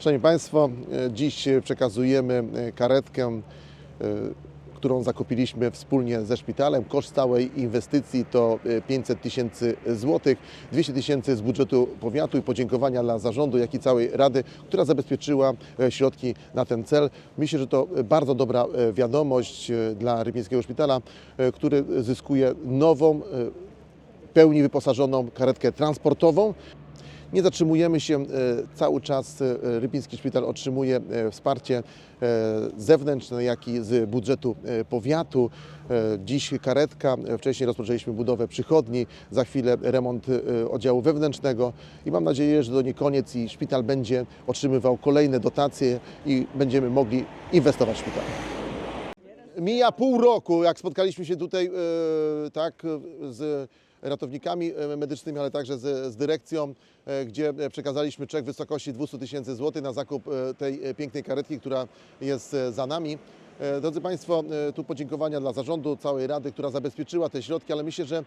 Szanowni Państwo, e, dziś przekazujemy e, karetkę, e, którą zakupiliśmy wspólnie ze szpitalem. Koszt całej inwestycji to e, 500 tysięcy złotych, 200 tysięcy z budżetu powiatu i podziękowania dla zarządu, jak i całej Rady, która zabezpieczyła e, środki na ten cel. Myślę, że to bardzo dobra e, wiadomość e, dla Rypińskiego Szpitala, e, który zyskuje nową, e, pełni wyposażoną karetkę transportową. Nie zatrzymujemy się, e, cały czas e, Rypiński Szpital otrzymuje e, wsparcie zewnętrzne, jak i z budżetu powiatu. Dziś karetka, wcześniej rozpoczęliśmy budowę przychodni, za chwilę remont oddziału wewnętrznego i mam nadzieję, że to nie koniec i szpital będzie otrzymywał kolejne dotacje i będziemy mogli inwestować w szpital. Mija pół roku, jak spotkaliśmy się tutaj tak, z ratownikami e, medycznymi, ale także z, z dyrekcją, e, gdzie e, przekazaliśmy czek w wysokości 200 tysięcy złotych na zakup tej pięknej karetki, która jest za nami. Drodzy Państwo, tu podziękowania dla zarządu, całej Rady, która zabezpieczyła te środki, ale myślę, że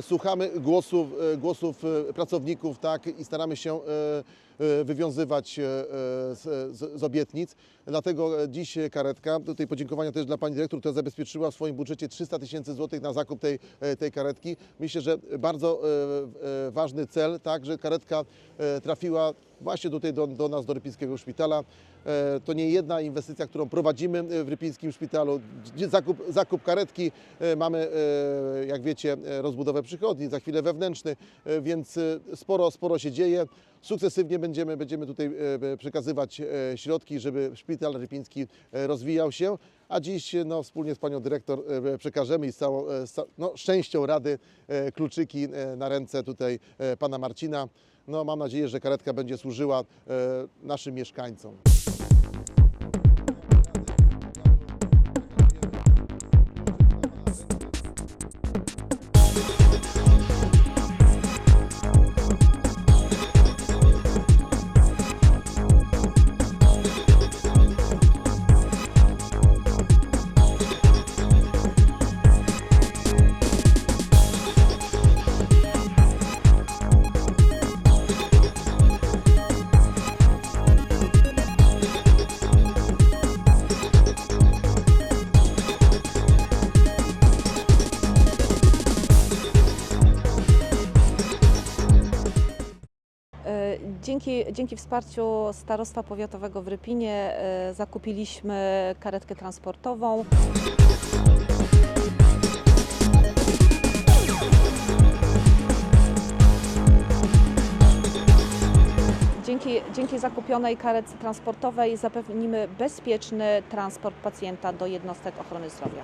słuchamy głosów, głosów pracowników tak, i staramy się wywiązywać e, e, z, z, obietnic. Dlatego e, dziś karetka, tutaj podziękowania też dla Pani Dyrektor, która zabezpieczyła w swoim budżecie 300 tysięcy złotych na zakup tej, e, tej karetki. Myślę, że bardzo e, e, ważny cel, tak, że karetka e, trafiła właśnie tutaj do, do nas, do Rypińskiego Szpitala. E, To nie jedna inwestycja, którą prowadzimy e, w Rypińskim Szpitalu. Zakup, zakup karetki, e, mamy, e, jak wiecie, e, rozbudowę przychodni, za chwilę wewnętrzny, e, więc e, sporo, sporo się dzieje. Sukcesywnie będziemy, będziemy tutaj e, przekazywać e, środki, żeby Szpital Rypiński e, rozwijał się. A dziś no, wspólnie z Panią Dyrektor e, przekażemy i z całą e, no, szczęścią Rady e, kluczyki e, na ręce tutaj e, Pana Marcina. No, mam nadzieję, że karetka będzie służyła e, naszym mieszkańcom. Dzięki, dzięki wsparciu Starostwa Powiatowego w Rypinie e, zakupiliśmy karetkę transportową. Dzięki, dzięki zakupionej karetce transportowej zapewnimy bezpieczny transport pacjenta do jednostek ochrony zdrowia.